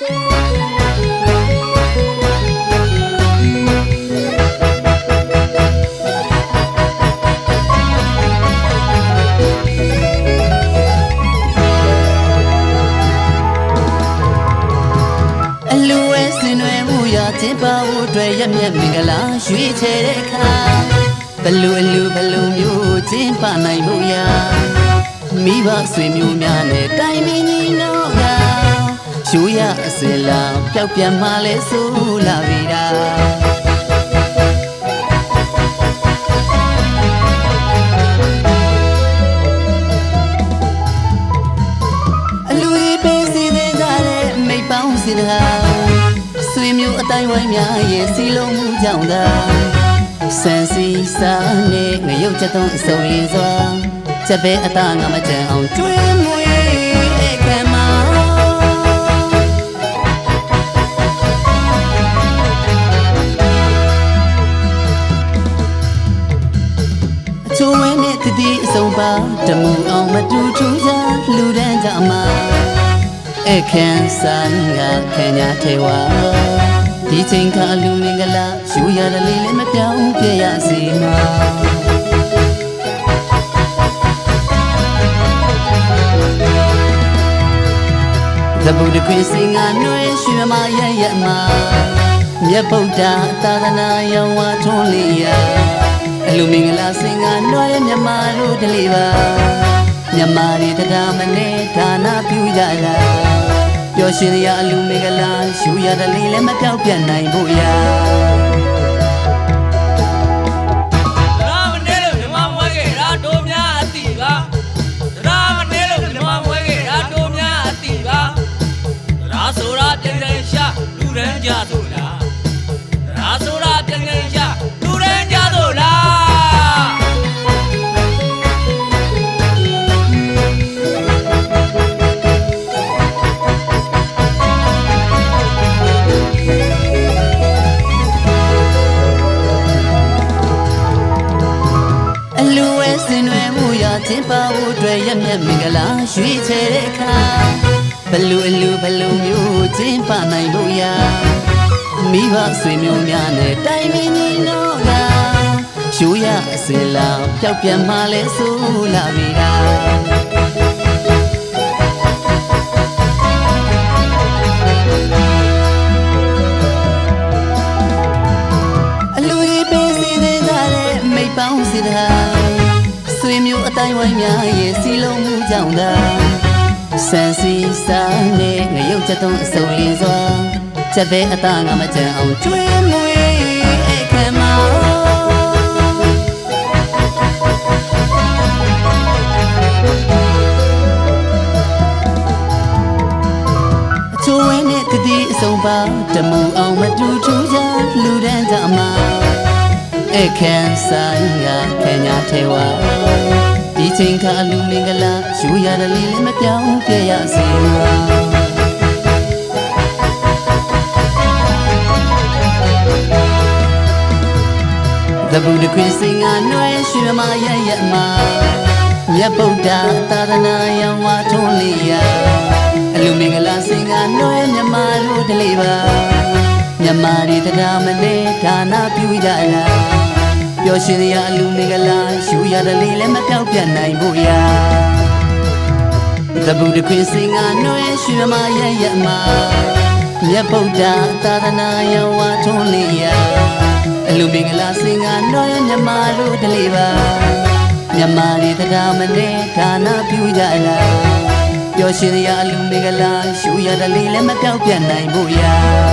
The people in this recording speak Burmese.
အလူဝဲစင်နွယ်မှုရကျင်းပဖို့အတွက်ရမျက်မင်္ဂလာရွေးချယ်တဲ့အခါဘလူအလူဘလူမျိုးကျင်းပနိုင်ဖို့ရမိဘဆွေမျိုးများနဲ့တိုင်ပင်ညီနောက ရှိုးရအစင်လာပျောက်ပြန်မှလဲဆိုလာပြီတာအလူကြီးပေးစီတဲ့ကြတဲ့မိတ်ပေါင်းစီတကားဆွေမျိုးအတိုင်းဝိုင်းများရဲ့စီလုံးမှုကြောင့်သာစံစီစားနဲ့ငရုတ်ချက်သွန်းအစုံလင်းစွာချက်ပဲအသားငါမကြံအောင်ကျွေးမွေး တတိအစုံပါတမှုအောင်မတူထူးကြလူတန်းကြမှာအခန်းဆိုင်ကခညာထေဝါဒီချိန်ခါလူမင်္ဂလာယူရတလေးလည်းမပြောင်းပြရစီမှာသဗ္ဗုဒ္ဓခွေစင်ကနှွေးရွှေမရရမှာမြတ်ဗုဒ္ဓသာသနာရောင်ဝါထွန်းလျာ အလူမင်္ဂလာစင်ကနှွားတဲ့မြမတို့တလေးပါမြမတွေတရားမနဲ့ဒါနာပြုကြလာပျော်ရွှင်ရအလူမင်္ဂလာရှူရတလေးလည်းမပြောက်ပြတ်နိုင်ဖို့ရာရာ ကျင်းပဖို့အတွက်ရမျက်မင်္ဂလာရွေးချယ်တဲ့အခါဘလူအလူဘလူမျိုးကျင်းပနိုင်ဖို့ရာမိဘဆွေမျိုးများနဲ့တိုင်ပင်ညီနောကရှိုးရအစင်လာပျောက်ပြန်မှလဲဆိုလာပြီတာအလူကြီးပေးစီတဲ့ကြတဲ့မိတ်ပေါင်းစီတကား ဆွေမျိုးအတိုင်းဝိုင်းများရဲ့စီလုံးမှုကြောင့်သာစံစီစားနဲ့ငရုတ်ချက်သွန်းအစုံလင်းစွာချက်ပဲအသားငါမကြံအောင်ကျွေးမွေးအခမ်းမှာအချိုးဝဲနဲ့တတိအစုံပါတမှုအောင်မတူထူးကြလူတန်းကြမှာ အခန်းဆိုင်ကခညာထေဝါဒီချိန်ခါလူမင်္ဂလာယူရတလေးလည်းမပြောင်းပြရစေမှာသဗ္ဗုဒ္ဓခွေစင်ကနှွဲရွှေမရရမှာမြတ်ဗုဒ္ဓသာသနာရောင်ဝါထွန်းလျာအလူမင်္ဂလာစင်ကနှွဲမြမတို့တလေးပါ မြမတွေတရားမနဲ့ဒါနာပြုကြလာပျော်ရွှင်ရအလူမင်္ဂလာယူရတလေးလည်းမပြောက်ပြတ်နိုင်ဖို့ရာသဗ္ဗုဒ္ဓခွေစင်ကနှွဲရွှေမရရမှာမြတ်ဗုဒ္ဓသာသနာရောင်ဝါထွန်းလျာအလူမင်္ဂလာစင်ကနှွဲမြမတို့တလေးပါမြမတွေတရားမနဲ့ဒါနာပြုကြလာပျော်ရွှင်ရအလူမင်္ဂလာရှူရတလေးလည်းမပြောက်ပြတ်နိုင်ဖို့ရာရာ